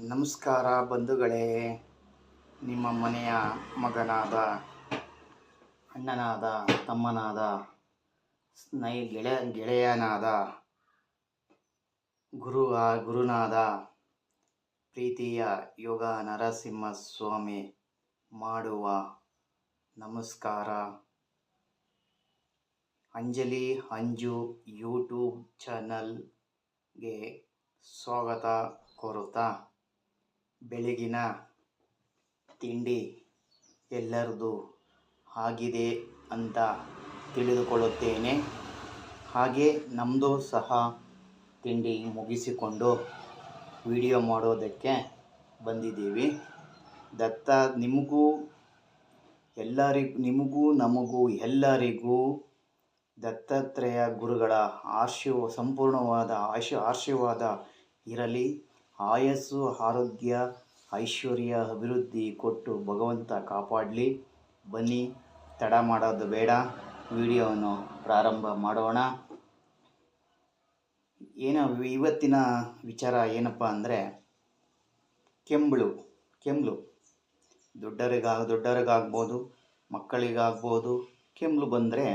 ನಮಸ್ಕಾರ ಬಂಧುಗಳೇ. ನಿಮ್ಮ ಮನೆಯ ಮಗನಾದ, ಅಣ್ಣನಾದ, ತಮ್ಮನಾದ ಸ್ನೈ ಗೆಳೆಯ, ಗೆಳೆಯನಾದ, ಗುರು ಗುರುನಾದ ಪ್ರೀತಿಯ ಯೋಗ ನರಸಿಂಹ ಸ್ವಾಮಿ ಮಾಡುವ ನಮಸ್ಕಾರ. ಅಂಜಲಿ, ಅಂಜು ಯೂಟ್ಯೂಬ್ ಚಾನಲ್ಗೆ ಸ್ವಾಗತ ಕೋರುತ್ತಾ ಬೆಳಗಿನ ತಿಂಡಿ ಎಲ್ಲರದು ಆಗಿದೆ ಅಂತ ತಿಳಿದುಕೊಳ್ಳುತ್ತೇನೆ. ಹಾಗೆ ನಮ್ಮದು ಸಹ ತಿಂಡಿ ಮುಗಿಸಿಕೊಂಡು ವಿಡಿಯೋ ಮಾಡೋದಕ್ಕೆ ಬಂದಿದ್ದೀವಿ. ದತ್ತ, ನಿಮಗೂ ಎಲ್ಲರಿಗೂ ನಿಮಗೂ, ನಮಗೂ ಎಲ್ಲರಿಗೂ ದತ್ತಾತ್ರೇಯ ಗುರುಗಳ ಆಶೀರ್ವ, ಸಂಪೂರ್ಣವಾದ ಆಶೀ, ಆಶೀರ್ವಾದ ಇರಲಿ. ಆಯಸ್ಸು, ಆರೋಗ್ಯ, ಐಶ್ವರ್ಯ, ಅಭಿವೃದ್ಧಿ ಕೊಟ್ಟು ಭಗವಂತ ಕಾಪಾಡಲಿ. ಬನ್ನಿ, ತಡ ಮಾಡೋದು ಬೇಡ. ವಿಡಿಯೋವನ್ನು ಪ್ರಾರಂಭ ಮಾಡೋಣ. ಏನ ಇವತ್ತಿನ ವಿಚಾರ ಏನಪ್ಪ ಅಂದರೆ, ಕೆಂಬಳು ಕೆಂಬಳು. ದೊಡ್ಡವರಿಗಾಗ ದೊಡ್ಡವರಿಗಾಗ್ಬೋದು ಮಕ್ಕಳಿಗಾಗ್ಬೋದು, ಕೆಂಬಳು ಬಂದರೆ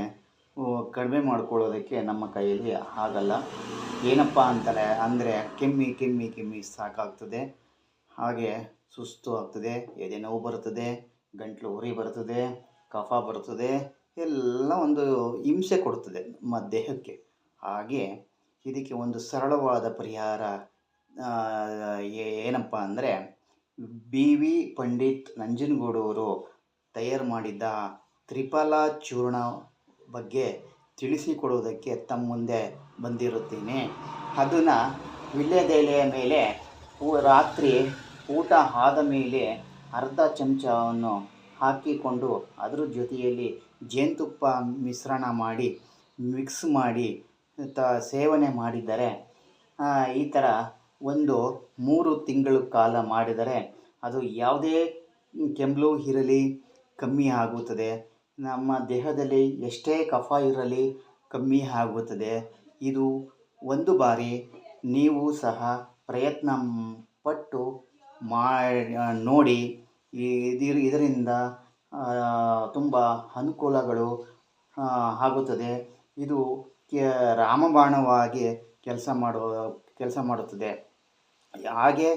ಕಡಿಮೆ ಮಾಡ್ಕೊಳ್ಳೋದಕ್ಕೆ ನಮ್ಮ ಕೈಯಲ್ಲಿ ಆಗಲ್ಲ. ಏನಪ್ಪ ಅಂತಾರೆ ಅಂದರೆ ಕೆಮ್ಮಿ ಕೆಮ್ಮಿ ಕೆಮ್ಮಿ ಸಾಕಾಗ್ತದೆ. ಹಾಗೆ ಸುಸ್ತು ಆಗ್ತದೆ, ಎದೆ ನೋವು ಬರ್ತದೆ, ಗಂಟಲು ಉರಿ ಬರ್ತದೆ, ಕಫ ಬರ್ತದೆ, ಎಲ್ಲ ಒಂದು ಹಿಂಸೆ ಕೊಡ್ತದೆ ನಮ್ಮ ದೇಹಕ್ಕೆ ಹಾಗೆ ಇದಕ್ಕೆ ಒಂದು ಸರಳವಾದ ಪರಿಹಾರ ಏನಪ್ಪ ಅಂದರೆ ಬಿ ವಿ ಪಂಡಿತ್ ನಂಜನಗೂಡವರು ತಯಾರು ಮಾಡಿದ್ದ ತ್ರಿಫಲ ಚೂರ್ಣ ಬಗ್ಗೆ ತಿಳಿಸಿಕೊಡುವುದಕ್ಕೆ ತಮ್ಮ ಮುಂದೆ ಬಂದಿರುತ್ತೇನೆ. ಅದನ್ನು ವಿಳ್ಯದೆಲೆಯ ಮೇಲೆ ರಾತ್ರಿ ಊಟ ಆದ ಮೇಲೆ ಅರ್ಧ ಚಮಚವನ್ನು ಹಾಕಿಕೊಂಡು ಅದರ ಜೊತೆಯಲ್ಲಿ ಜೇನುತುಪ್ಪ ಮಿಶ್ರಣ ಮಾಡಿ, ಮಿಕ್ಸ್ ಮಾಡಿ, ತ, ಸೇವನೆ ಮಾಡಿದರೆ ಈ ಥರ ಒಂದು ಮೂರು ತಿಂಗಳ ಕಾಲ ಮಾಡಿದರೆ ಅದು ಯಾವುದೇ ಕೆಮ್ಮಲು ಇರಲಿ ಕಮ್ಮಿ ಆಗುತ್ತದೆ. ನಮ್ಮ ದೇಹದಲ್ಲಿ ಎಷ್ಟೇ ಕಫ ಇರಲಿ ಕಮ್ಮಿ ಆಗುತ್ತದೆ. ಇದು ಒಂದು ಬಾರಿ ನೀವು ಸಹ ಪ್ರಯತ್ನ ಪಟ್ಟು ಮಾಡಿ ನೋಡಿ. ಇದಿರ್ ಇದರಿಂದ ತುಂಬ ಅನುಕೂಲಗಳು ಆಗುತ್ತದೆ. ಇದು ಕೆ ರಾಮಬಾಣವಾಗಿ ಕೆಲಸ ಮಾಡುವ, ಕೆಲಸ ಮಾಡುತ್ತದೆ. ಹಾಗೆ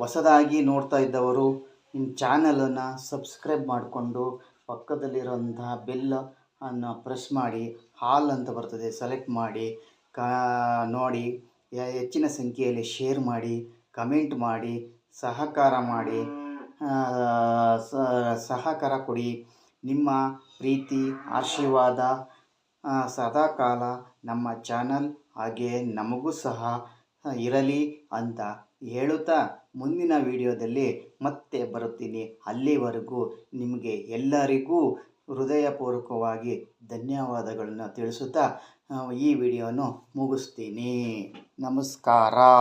ಹೊಸದಾಗಿ ನೋಡ್ತಾ ಇದ್ದವರು ನಿಮ್ಮ ಚಾನಲನ್ನು ಸಬ್ಸ್ಕ್ರೈಬ್ ಮಾಡಿಕೊಂಡು ಪಕ್ಕದಲ್ಲಿರುವಂತಹ ಬೆಲ್ ಅನ್ನು ಪ್ರೆಸ್ ಮಾಡಿ, ಹಾಲ್ ಅಂತ ಬರ್ತದೆ, ಸೆಲೆಕ್ಟ್ ಮಾಡಿ, ಕಾ, ನೋಡಿ ಹೆಚ್ಚಿನ ಸಂಖ್ಯೆಯಲ್ಲಿ ಶೇರ್ ಮಾಡಿ, ಕಮೆಂಟ್ ಮಾಡಿ, ಸಹಕಾರ ಮಾಡಿ ಸಹಕಾರ ಕೊಡಿ. ನಿಮ್ಮ ಪ್ರೀತಿ, ಆಶೀರ್ವಾದ ಸದಾಕಾಲ ನಮ್ಮ ಚಾನಲ್ ಹಾಗೆ ನಮಗೂ ಸಹ ಇರಲಿ ಅಂತ ಹೇಳುತ್ತಾ ಮುಂದಿನ ವಿಡಿಯೋದಲ್ಲಿ ಮತ್ತೆ ಬರುತ್ತೀನಿ. ಅಲ್ಲಿವರೆಗೂ ನಿಮಗೆ ಎಲ್ಲರಿಗೂ ಹೃದಯಪೂರ್ವಕವಾಗಿ ಧನ್ಯವಾದಗಳನ್ನು ತಿಳಿಸುತ್ತಾ ಈ ವಿಡಿಯೋನು ಮುಗಿಸ್ತೀನಿ. ನಮಸ್ಕಾರ.